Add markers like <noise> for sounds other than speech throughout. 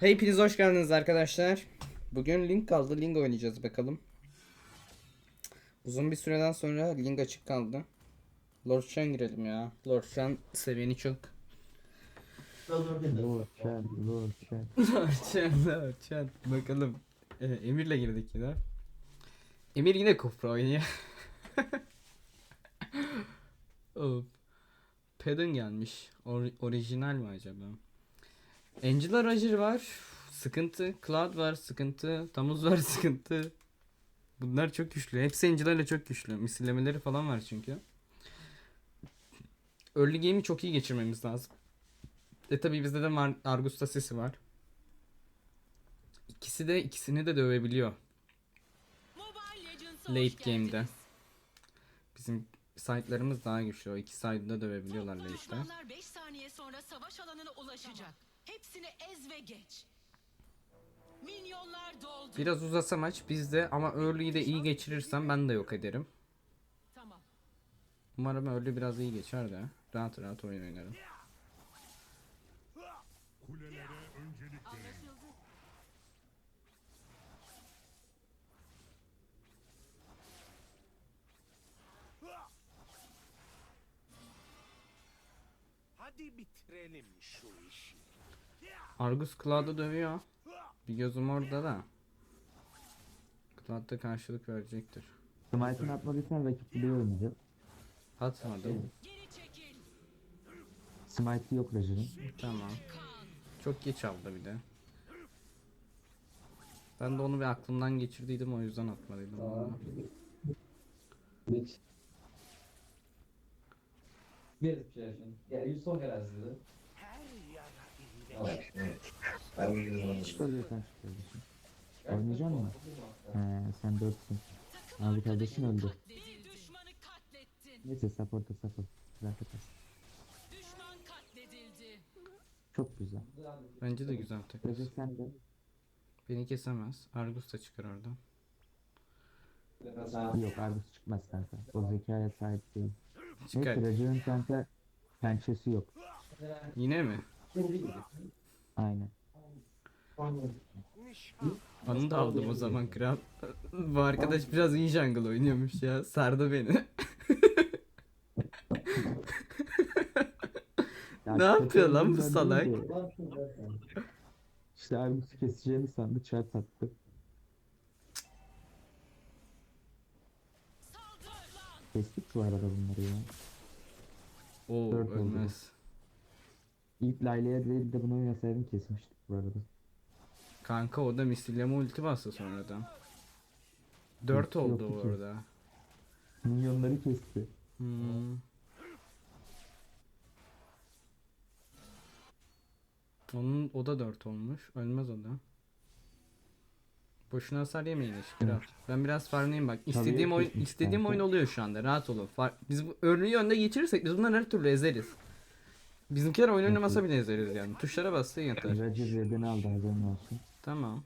Hepiniz hoş geldiniz arkadaşlar. Bugün Link kaldı. Link oynayacağız bakalım. Uzun bir süreden sonra Link açık kaldı. Lord Shen girelim ya. Lord Shen seviyeni çok. Lord Chen, Lord Chen. <laughs> Lord Shen, Lord Shen. Bakalım. Ee, Emir'le girdik yine. Emir yine kufra oynuyor. <laughs> of. Pedon gelmiş. Or- orijinal mi acaba? Angela Roger var. Sıkıntı. Cloud var. Sıkıntı. Tamuz var. <laughs> Sıkıntı. Bunlar çok güçlü. Hepsi Angela ile çok güçlü. Misillemeleri falan var çünkü. Early game'i çok iyi geçirmemiz lazım. E tabi bizde de Mar- Argusta sesi var. İkisi de ikisini de dövebiliyor. Late game'de. Bizim site'larımız daha güçlü. O iki side'ı da dövebiliyorlar late'de. düşmanlar 5 saniye sonra savaş alanına ulaşacak. Hepsini ez ve geç. Minyonlar doldu. Biraz uzasa maç bizde ama early'yi de iyi geçirirsem ben de yok ederim. Tamam. Umarım early biraz iyi geçer de rahat rahat oyun oynarım. Hadi bitirelim şu işi. Argus Cloud'u dövüyor. Bir gözüm orada da. Cloud da karşılık verecektir. Smite'ını atmadıysan rakip bile oynayacak. Atmadım. Geri çekil. Smite'ı yok Roger'ın. Tamam. Çok geç aldı bir de. Ben de onu bir aklımdan geçirdiydim o yüzden atmadıydım. onu. Verification. Yeah, you saw her as the. Her yara iyileşir. Evet. Ben bilmiyorum. Çıkarıyorsan çıkarıyorsun. Oynayacak mısın? He sen dörtsün. Abi kardeşin öldü. Bir düşmanı katlettin. Neyse support'a support. Düşman katledildi. Çok güzel. Bence de güzel tek. Roger sen de. Beni kesemez. Argus da çıkar oradan. Yok Argus çıkmaz kanka. O zekaya sahip değil. Çıkar. Neyse Roger'ın kanka pençesi yok. Yine mi? Aynen. Onu da aldım o zaman kral. Bu arkadaş biraz iyi jungle oynuyormuş ya. Sardı beni. Ya Ne yapıyor lan bu salak? İşte Argus'u keseceğini sandı çarp attı. Kestik bu arada bunları ya. Oo Dört oldu. İlk Layla'ya değil de bunu oynasaydım kesmiştik bu arada. Kanka o da misilleme ulti bastı sonradan. 4 Ulti oldu orada. Minyonları kesti. Hmm. Onun o da 4 olmuş. Ölmez o da. Boşuna hasar yemeyin hiç kral. Ben biraz farmlayayım bak. İstediğim oyun kesmiş istediğim kanka. oyun oluyor şu anda. Rahat olun. Far- biz bu örneği önde geçirirsek biz bunları her türlü ezeriz. Bizimkiler oyun oynamasa bile ezeriz yani. Tuşlara bastığın yeter. Roger redini aldı haberin olsun. Tamam.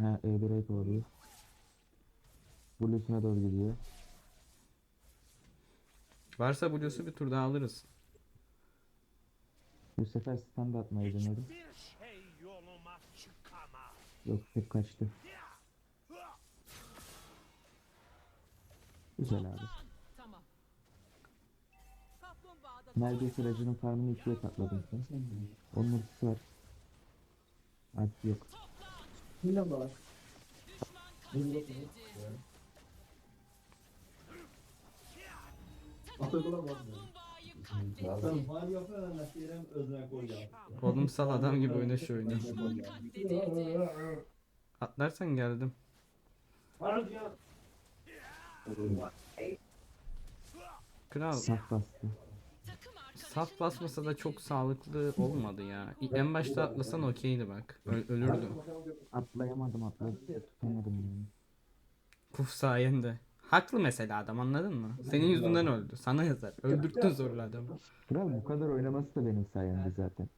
Ha E1'e kovalıyor. Blue'suna doğru gidiyor. Varsa Blues'u bir tur daha alırız. Bu sefer stand atmayı denedim. Şey. Yok tek kaçtı. Güzel abi. Neredeyse Roger'ın farmını ikiye katladım sen. Onun ultisi var. Artık yok. Kaplumbağayı katledildi. Ben var yapan anlatırım özüne koyacağım. Oğlum sal adam gibi oyna şu oyunu. Atlarsan geldim. Kral Saf bastı. Saf basmasa da çok sağlıklı olmadı ya. En başta atlasan okeydi bak. Ö- ölürdüm. Atlayamadım atladım. Tutamadım yani. Kuf sayende. Haklı mesela adam anladın mı? Senin yüzünden öldü. Sana yazar. Öldürttün zorla adamı. Kral bu kadar oynaması da benim sayemde zaten.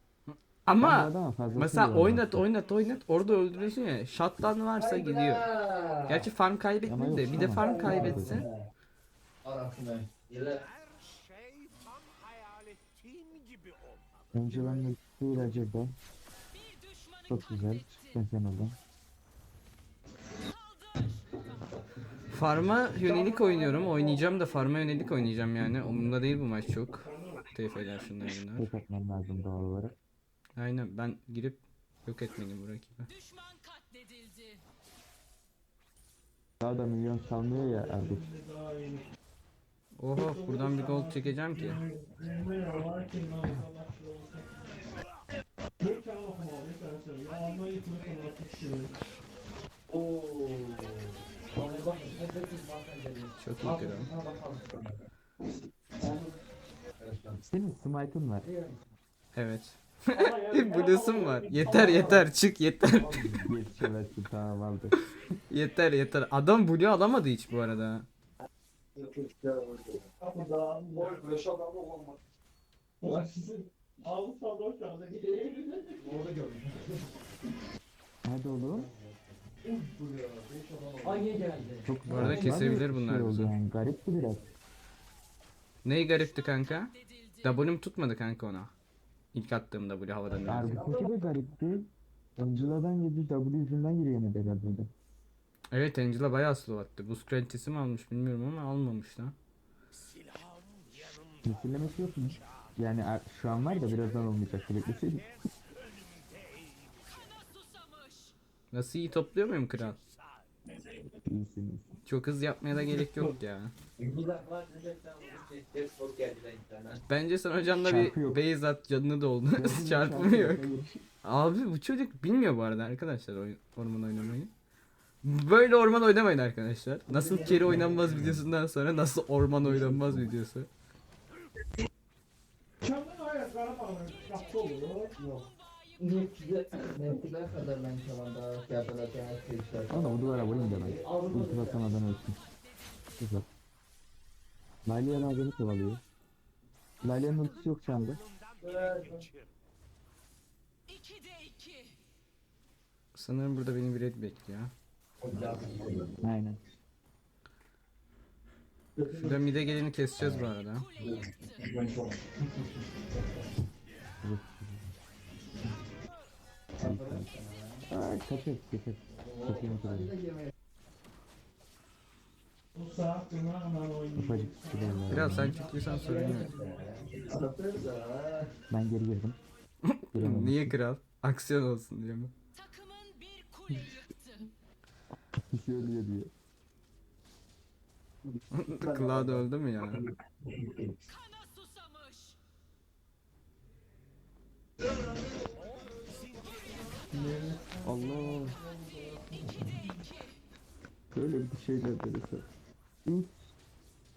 Ama mesela oynat oynat oynat orada öldürüyorsun ya. Shotgun varsa gidiyor. Gerçi farm kaybetmedi de bir de farm kaybetse. Arasına. Önce ben de Roger'da bir Çok güzel. Çıktın sen oradan. Farm'a yönelik oynuyorum. Oynayacağım da farm'a yönelik oynayacağım yani. Umurumda değil bu maç çok. TF'ler şunlar bunlar. Tek atman lazım doğal olarak. Aynen ben girip yok etmeliyim bu rakibi. Düşman katledildi. Daha da milyon salmıyor ya Erdek. Oho buradan bir gold çekeceğim ki. Çok iyi kral. Senin smite'ın var. Evet. <laughs> Blues'um var. Yeter yeter çık yeter. Yetişemezsin tamam aldı. yeter yeter. Adam blue alamadı hiç bu arada. Kapıda boy beş adam olmaz. Ulan sizin Avrupa'da şu anda Orada gördüm. Hadi oğlum. Ay geldi. Çok Bu arada kesebilir bunlar şey oldu bizi. yani. Garipti biraz. Neyi garipti kanka? W'm tutmadı kanka ona. İlk attığımda W havadan. Harbici de garipti. Angela'dan yedi W yüzünden ne herhalde. Evet Angela bayağı slow attı. Buz kraliçesi mi almış bilmiyorum ama almamış lan. Misillemesi yok mu? Yani şu an var da birazdan olmayacak. Kana susamış. Nasıl iyi topluyor muyum kral? Çok hız yapmaya da gerek yok ya. Bence sen hocamla Çarpı bir yok. base at canını doldu. <laughs> Çarpımı yok. Abi bu çocuk bilmiyor bu arada arkadaşlar oyun, orman oynamayı. Böyle orman oynamayın arkadaşlar. Nasıl kere oynanmaz videosundan sonra nasıl orman oynanmaz videosu. Duvara vurayım da ben. Ulti basamadan ölsün. Güzel. Laile'nin ağzını kovalıyor. Laile'nin ultisi yok şu anda. Geçir. 2'de 2. Sanırım burada beni bir red bekliyor. Aynen. Şurada mide geleni keseceğiz bu arada. Aa, kaçır, kaçır. Kaçırma kadar. Ufacık silahlar. Biraz sen çıktıysan sorun yok. Ben geri girdim. <laughs> Niye kral? Aksiyon olsun diye mi? Takımın bir yıktı. Kişi ölüyor diye. <laughs> Cloud öldü mü ya? Kana susamış. Allah. 2'de 2. Böyle bir şeyler verirse. Üç.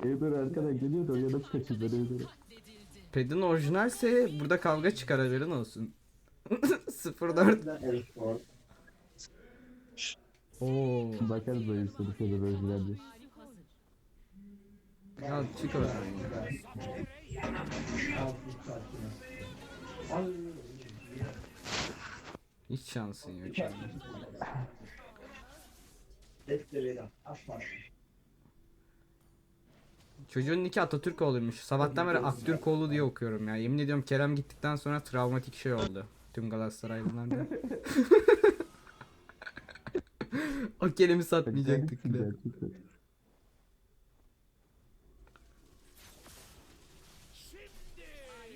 Eber arkadan geliyor da o yana kaçıyor Eber'e. Katledildi. Pedin orijinalse burada kavga çıkar haberin olsun. <laughs> 04 Oo. Bakarız o yüzden şöyle böyle diye. Ya çık oradan ya. Hiç şansın yok. yani. Çocuğun niki Atatürkoğlu'ymuş. Sabahtan beri Aktürkoğlu diye okuyorum ya. Yemin ediyorum Kerem gittikten sonra travmatik şey oldu. Tüm Galatasaraylılarda. <laughs> <laughs> o kelimi satmayacaktık bile.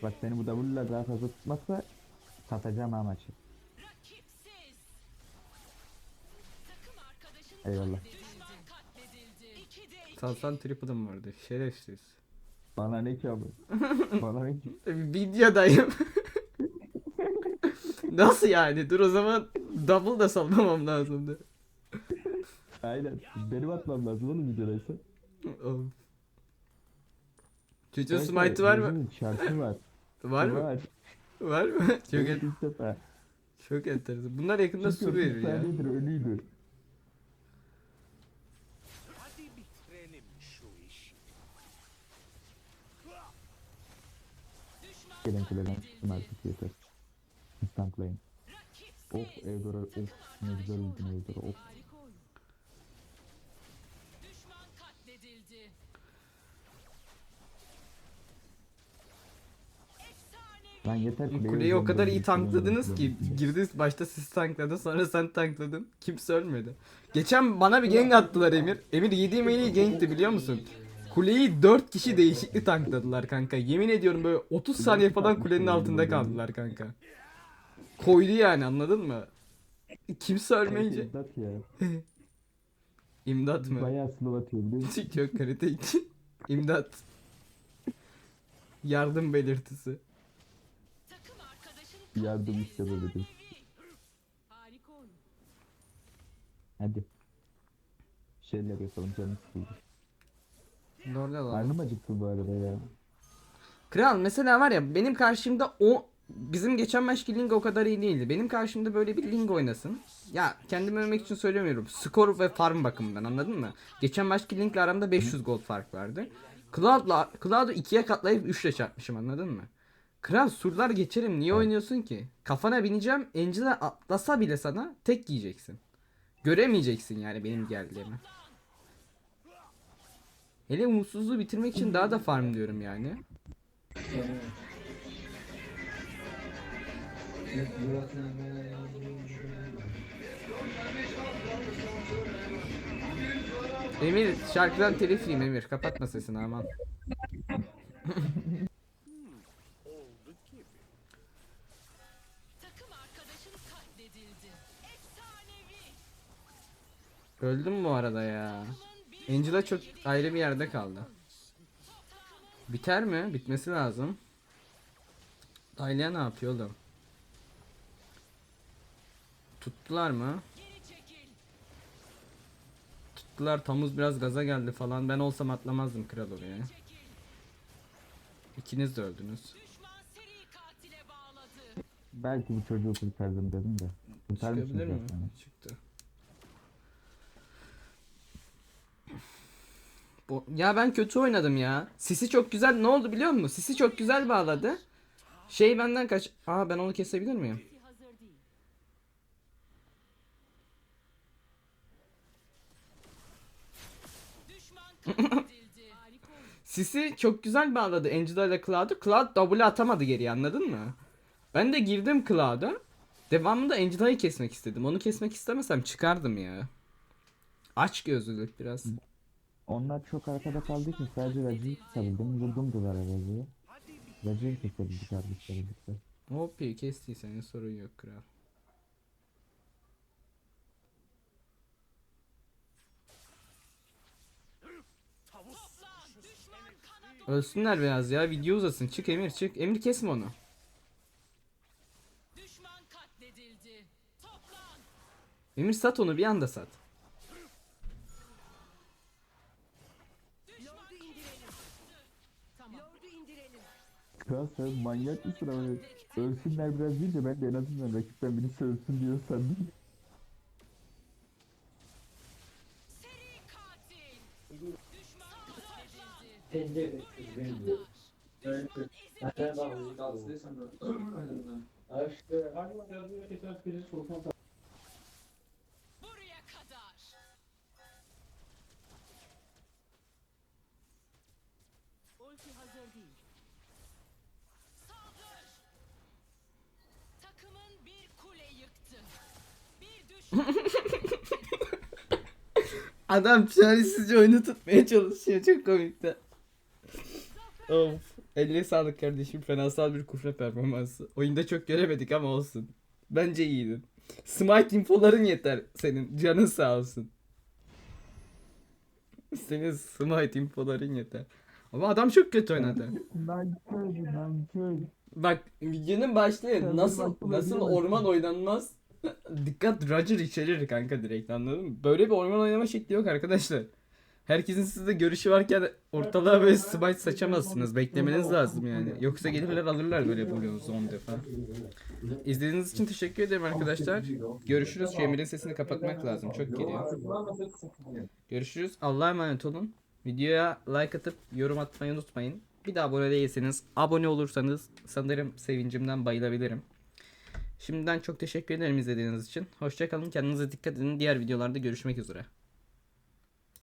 Bak seni bu W'la daha fazla tutmazsa satacağım ha maçı. Rakipsiz. Takım arkadaşın Eyvallah. Düşman katledildi. 2'de 2. Salsan triple'ım vardı. Şerefsiz. Bana ne ki abi? <laughs> Bana ne ki? Videodayım. <laughs> Nasıl yani? Dur o zaman double da salmamam lazımdı. Aynen. Benim atmam lazım oğlum videodaysa. Of. Çocuğun Kanka, smite var mı? Şarkı var. <laughs> Var mı? Var. Var mı? Çok, defa. çok enteresan. Bunlar yakında sur verir 30 ya. saniyedir ölüydü. Gelen kuleden artık yeter. Instant lane. Of Eudora of ne güzel oldun Eudora of. Lan yeter kuleyi Kuleyi o kadar iyi tankladınız ki girdi başta siz tankladın sonra sen tankladın. Kimse ölmedi. Geçen bana bir gank attılar Emir. Emir yediğim en iyi gankti biliyor musun? Kuleyi 4 kişi değişikli tankladılar kanka. Yemin ediyorum böyle 30 saniye falan kulenin altında kaldılar kanka. Koydu yani anladın mı? Kimse ölmeyince. İmdat ya. <laughs> İmdat mı? Bayağı slow atıyor biliyor musun? <laughs> Çok kritik. İmdat. Yardım belirtisi. Yardım oyun. Hadi. Bir şeyler yapalım canım sıkıldı. Doğru lan. Karnım acıktı bu arada ya. Kral mesela var ya benim karşımda o bizim geçen maçki Ling o kadar iyi değildi. Benim karşımda böyle bir Ling oynasın. Ya kendimi övmek için söylemiyorum. Skor ve farm bakımından anladın mı? Geçen maçki Ling'le aramda 500 gold fark vardı. Cloud'la Cloud'u ikiye katlayıp 3 ile çarpmışım anladın mı? Kral surlar geçerim niye oynuyorsun ki? Kafana bineceğim Angela atlasa bile sana tek yiyeceksin. Göremeyeceksin yani benim geldiğimi. Hele umutsuzluğu bitirmek için daha da farm diyorum yani. Emir şarkıdan telifliyim Emir. Kapatma sesini aman. <laughs> Öldüm bu arada ya. Angela çok ayrı bir yerde kaldı. Biter mi? Bitmesi lazım. Dahlia ne yapıyor oğlum? Tuttular mı? Geri çekil. Tuttular. Tamuz biraz gaza geldi falan. Ben olsam atlamazdım kral oraya. İkiniz de öldünüz. Belki bu çocuğu kurtardım dedim de. Kurtarmışsın Çıkabilir mi? zaten. Çıktı. Ya ben kötü oynadım ya. Sisi çok güzel. Ne oldu biliyor musun? Sisi çok güzel bağladı. Şey benden kaç... Aa ben onu kesebilir miyim? <laughs> Sisi çok güzel bağladı Angela ile Cloud'u. Cloud double atamadı geri anladın mı? Ben de girdim Cloud'a. Devamında Angela'yı kesmek istedim. Onu kesmek istemesem çıkardım ya. Aç gözlülük biraz. Onlar çok arkada kaldığı için sadece Raci'yi kesebildim. Vurdum. Hadi bir Raci'yi kesebildik kardeşlerim birlikte. Hop kestiysen sorun yok kral. Ölsünler biraz ya video uzasın. Çık Emir çık. Emir kesme onu. Düşman katledildi. Toplan. Emir sat onu bir anda sat. Sen manyak mısın ama ölsünler biraz deyince ben de en azından rakipten birisi ölsün diyor sandım. Seri katil. Düşman katledildi. Pencere benim. Evet. Hatta bak müzik alsaysan da. Ha işte hangi Adam çaresizce oyunu tutmaya çalışıyor. Çok komikti. of. Eline sağlık kardeşim. Fenasal bir kufre performansı. Oyunda çok göremedik ama olsun. Bence iyiydin. Smite infoların yeter senin. Canın sağ olsun. Senin smite infoların yeter. Ama adam çok kötü oynadı. Nankör, nankör. Bak videonun başlığı nasıl nasıl orman oynanmaz. Dikkat Roger içerir kanka direkt anladın mı? Böyle bir orman oynama şekli yok arkadaşlar. Herkesin sizde görüşü varken ortalığa böyle smite saçamazsınız. Beklemeniz lazım yani. Yoksa gelirler alırlar böyle buluyorsunuz 10 defa. İzlediğiniz için teşekkür ederim arkadaşlar. Görüşürüz. Şu Emir'in sesini kapatmak lazım. Çok geliyor. Görüşürüz. Allah'a emanet olun. Videoya like atıp yorum atmayı unutmayın. Bir de abone değilseniz abone olursanız sanırım sevincimden bayılabilirim. Şimdiden çok teşekkür ederim izlediğiniz için. Hoşçakalın. Kendinize dikkat edin. Diğer videolarda görüşmek üzere.